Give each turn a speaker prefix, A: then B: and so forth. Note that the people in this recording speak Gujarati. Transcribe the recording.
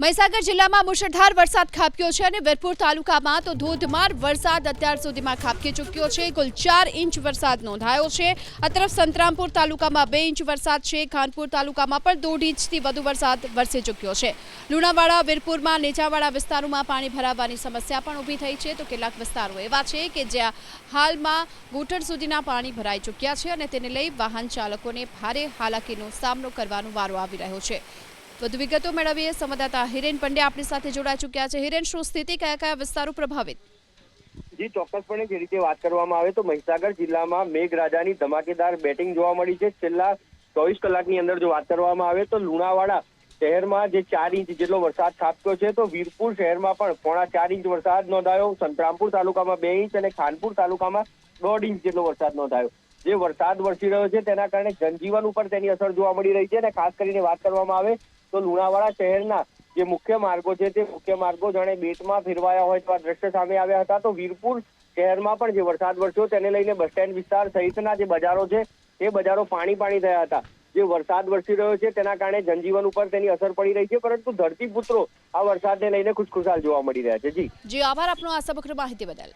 A: મહીસાગર જિલ્લામાં મુશળધાર વરસાદ ખાબક્યો છે અને વીરપુર તાલુકામાં તો ધોધમાર વરસાદ અત્યાર સુધીમાં ખાબકી ચૂક્યો છે. કુલ ચાર ઇંચ વરસાદ નોંધાયો છે. આ તરફ સંતરામપુર તાલુકામાં બે ઇંચ વરસાદ છે. ખાનપુર તાલુકામાં પણ દોઢ ઇંચથી વધુ વરસાદ વરસી ચૂક્યો છે. લુણાવાડા, વીરપુરમાં નેચાવાડા વિસ્તારોમાં પાણી ભરાવાની સમસ્યા પણ ઊભી થઈ છે. તો કેટલાક વિસ્તારો એવા છે કે જ્યાં હાલમાં ઘૂંટણ સુધીના પાણી ભરાઈ ચૂક્યા છે અને તેને લઈ વાહન ચાલકોને ભારે હાલાકીનો સામનો કરવાનો વારો આવી રહ્યો છે. વધુ વિગતો મેળવીએ સંવાદદાતા હિરેન પંડ્યા આપણી સાથે જોડાઈ ચૂક્યા છે. હિરેન, શું સ્થિતિ? કયા કયા વિસ્તારો પ્રભાવિત?
B: જી, ચોક્કસપણે જે રીતે વાત કરવામાં આવે તો મહીસાગર જિલ્લામાં મેઘરાજાની ધમાકેદાર બેટિંગ જોવા મળી છે. છેલ્લા ચોવીસ કલાકની અંદર જો વાત કરવામાં આવે તો લુણાવાડા શહેરમાં જે ચાર ઇંચ જેટલો વરસાદ ખાબક્યો છે, તો વીરપુર શહેરમાં પણ પોણા ચાર ઇંચ વરસાદ નોંધાયો. સંતરામપુર તાલુકામાં બે ઇંચ અને ખાનપુર તાલુકામાં દોઢ ઇંચ જેટલો વરસાદ નોંધાયો. જે વરસાદ વરસી રહ્યો છે, તેના કારણે જનજીવન ઉપર તેની અસર જોવા મળી રહી છે અને ખાસ કરીને વાત કરવામાં આવે તો લુણાવાડા શહેરના જે મુખ્ય માર્ગો છે તે મુખ્ય માર્ગો જાણે બેટમાં ફેરવાયા હોય તેવા દ્રશ્ય સામે આવ્યા હતા. તો વીરપુર શહેરમાં પણ જે વરસાદ વરસ્યો તેને લઈને બસ સ્ટેન્ડ વિસ્તાર સહિતના જે બજારો છે તે બજારો પાણી પાણી થયા હતા. જે વરસાદ વરસી રહ્યો છે તેના કારણે જનજીવન ઉપર તેની અસર પડી રહી છે, પરંતુ ધરતીપુત્રો આ વરસાદને લઈને ખુશખુશાલ જોવા મળી રહ્યા છે. જી.
A: જી, આભાર આપનો આ સમગ્ર માહિતી બદલ.